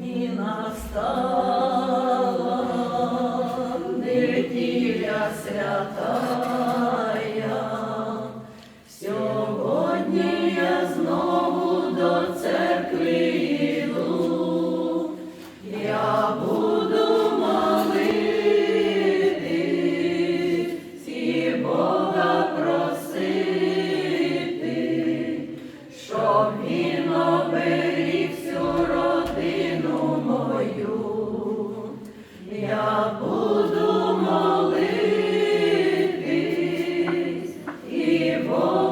І встала, неділя свята, Oh.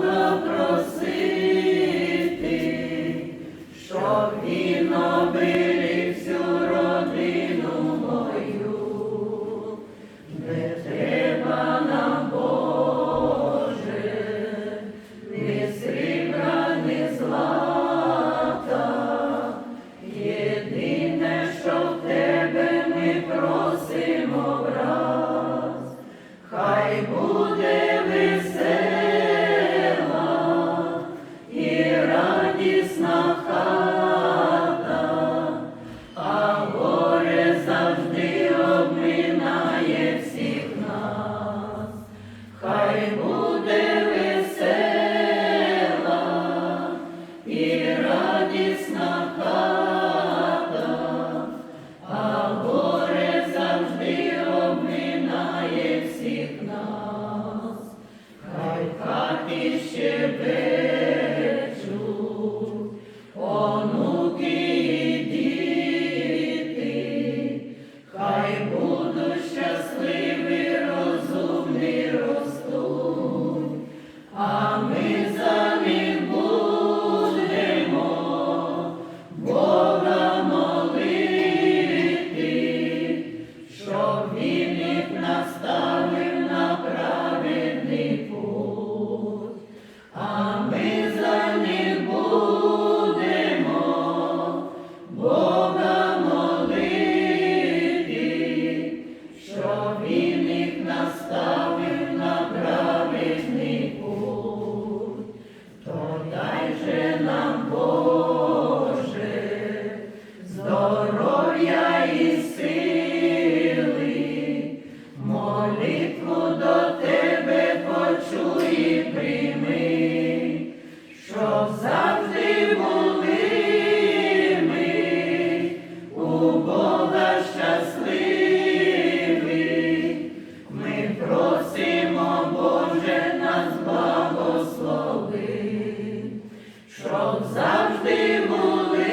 щоб завжди були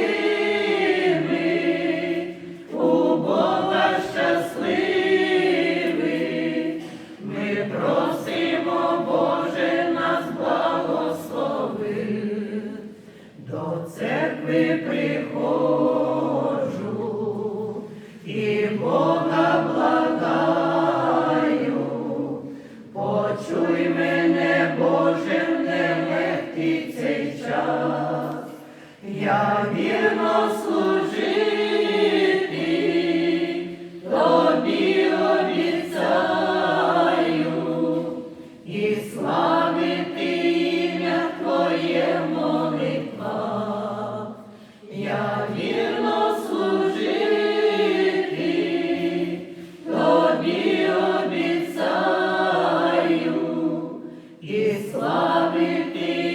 ми у Бога щасливі. Ми просимо, Боже, нас благослови до церкви. Я вірно служити, тобі і славити ім'я твоє молитва. Я вірно служити, тобі обіцяю, славити.